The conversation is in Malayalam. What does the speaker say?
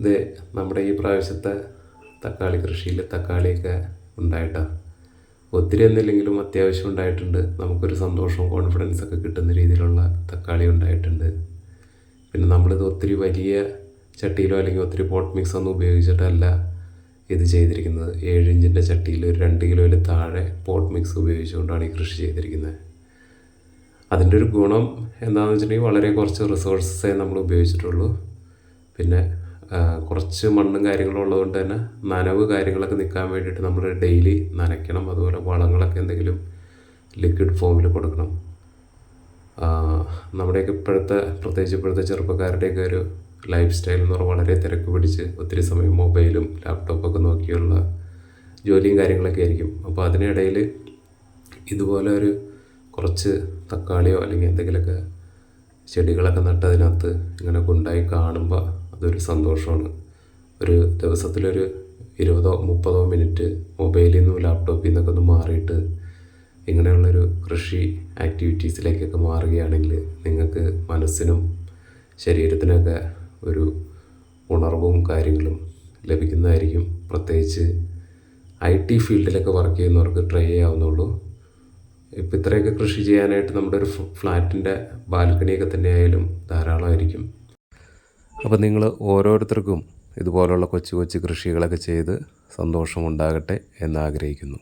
ഇത് നമ്മുടെ ഈ പ്രാവശ്യത്തെ തക്കാളി കൃഷിയിൽ തക്കാളിയൊക്കെ ഉണ്ടായിട്ടാണ് ഒത്തിരി എന്തില്ലെങ്കിലും അത്യാവശ്യം ഉണ്ടായിട്ടുണ്ട്. നമുക്കൊരു സന്തോഷവും കോൺഫിഡൻസ് ഒക്കെ കിട്ടുന്ന രീതിയിലുള്ള തക്കാളി ഉണ്ടായിട്ടുണ്ട്. പിന്നെ നമ്മളിത് ഒത്തിരി വലിയ ചട്ടിയിലോ അല്ലെങ്കിൽ ഒത്തിരി പോട്ട് മിക്സ് ഒന്നും ഉപയോഗിച്ചിട്ടല്ല ഇത് ചെയ്തിരിക്കുന്നത്. ഏഴ് ഇഞ്ചിന്റെ ചട്ടിയിൽ ഒരു രണ്ട് കിലോയിൽ താഴെ പോട്ട് മിക്സ് ഉപയോഗിച്ചുകൊണ്ടാണ് ഈ കൃഷി ചെയ്തിരിക്കുന്നത്. അതിന്റെ ഒരു ഗുണം എന്താണെന്ന് വെച്ചിട്ടുണ്ടെങ്കിൽ വളരെ കുറച്ച് റിസോഴ്സസേ നമ്മൾ ഉപയോഗിച്ചിട്ടുള്ളൂ. പിന്നെ കുറച്ച് മണ്ണും കാര്യങ്ങളും ഉള്ളതുകൊണ്ട് തന്നെ നനവ് കാര്യങ്ങളൊക്കെ നിൽക്കാൻ വേണ്ടിയിട്ട് നമ്മൾ ഡെയിലി നനയ്ക്കണം. അതുപോലെ വളങ്ങളൊക്കെ എന്തെങ്കിലും ലിക്വിഡ് ഫോമിൽ കൊടുക്കണം. നമ്മുടെയൊക്കെ ഇപ്പോഴത്തെ പ്രത്യേകിച്ച് ഇപ്പോഴത്തെ ചെറുപ്പക്കാരുടെയൊക്കെ ഒരു ലൈഫ് സ്റ്റൈൽ എന്ന് പറഞ്ഞാൽ വളരെ തിരക്ക് പിടിച്ച് ഒത്തിരി സമയം മൊബൈലും ലാപ്ടോപ്പൊക്കെ നോക്കിയുള്ള ജോലിയും കാര്യങ്ങളൊക്കെ ആയിരിക്കും. അപ്പോൾ അതിനിടയിൽ ഇതുപോലെ ഒരു കുറച്ച് തക്കാളിയോ അല്ലെങ്കിൽ എന്തെങ്കിലുമൊക്കെ ചെടികളൊക്കെ നട്ടതിനകത്ത് ഇങ്ങനെ കൊണ്ടായി കാണുമ്പോൾ അതൊരു സന്തോഷമാണ്. ഒരു ദിവസത്തിലൊരു ഇരുപതോ മുപ്പതോ മിനിറ്റ് മൊബൈലിൽ നിന്നും ലാപ്ടോപ്പിൽ നിന്നൊക്കെ ഒന്ന് മാറിയിട്ട് ഇങ്ങനെയുള്ളൊരു കൃഷി ആക്ടിവിറ്റീസിലേക്കൊക്കെ മാറുകയാണെങ്കിൽ നിങ്ങൾക്ക് മനസ്സിനും ശരീരത്തിനൊക്കെ ഒരു ഉണർവും കാര്യങ്ങളും ലഭിക്കുന്നതായിരിക്കും. പ്രത്യേകിച്ച് ഐ ടി ഫീൽഡിലൊക്കെ വർക്ക് ചെയ്യുന്നവർക്ക് ട്രൈ ചെയ്യാവുന്നുള്ളൂ ഇപ്പം ഇത്രയൊക്കെ കൃഷി ചെയ്യാനായിട്ട് നമ്മുടെ ഒരു ഫ്ലാറ്റിന്റെ ബാൽക്കണിയൊക്കെ തന്നെയായാലും ധാരാളമായിരിക്കും. അപ്പോൾ നിങ്ങൾ ഓരോരുത്തർക്കും ഇതുപോലുള്ള കൊച്ചു കൊച്ചു കൃഷികളൊക്കെ ചെയ്ത് സന്തോഷമുണ്ടാകട്ടെ എന്ന് ആഗ്രഹിക്കുന്നു